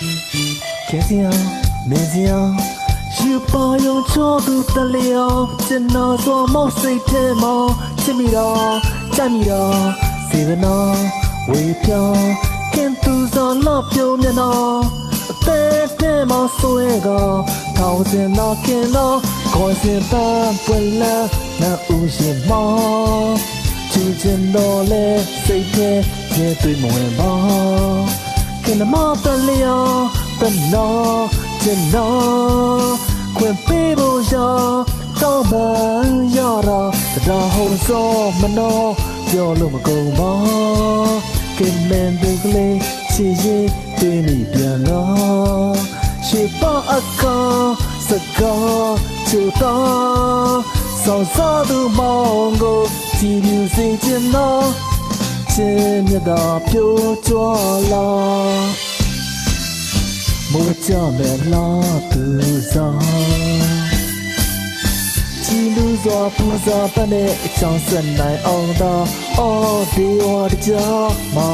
ခဲ့စရာမင်းစရာယူပါယုံချောသူတလျောကျွန်တော်စောမောက်စိတ်ထဲမှာချစ်မိတော့ကြိုက်မိတော့စေဗနာဝေပြောင်းခင်သူစောလော့ပြုံးမျက်နှာအသက်ထဲမှာဆွဲကထောင်စင်တော့ခင်တော့ခေါ်စင်ပန်းပွက်လန်းနာဦးရှင်မောချစ်ချင်တော့လေစိတ်ထဲကျေတွေ့မဝင်ပါခ င်မတလျောတနော်ကျွန်တော်ခွင့်ပေးဖို့ရောတော့မရတော့တရားဟောစောမနောပြောလို့မကုန်ပါကင်မန်ဒီကလေးချီရင်တွေ့နေပြန်တော့ရှေ့ပါအခါစကားချူတော့ဆောစားသူမောင်ကိုကြည်မြူစေချင်တော့ ချင်းမြတ်တာပြိုးကြွလာမိုးကြမဲ့လာသူစားကြည်လူစွာပူဇော်ပနဲ့အချောင်းဆက်နိုင်အောင်သာအော်ဒီဝါတကြမှာ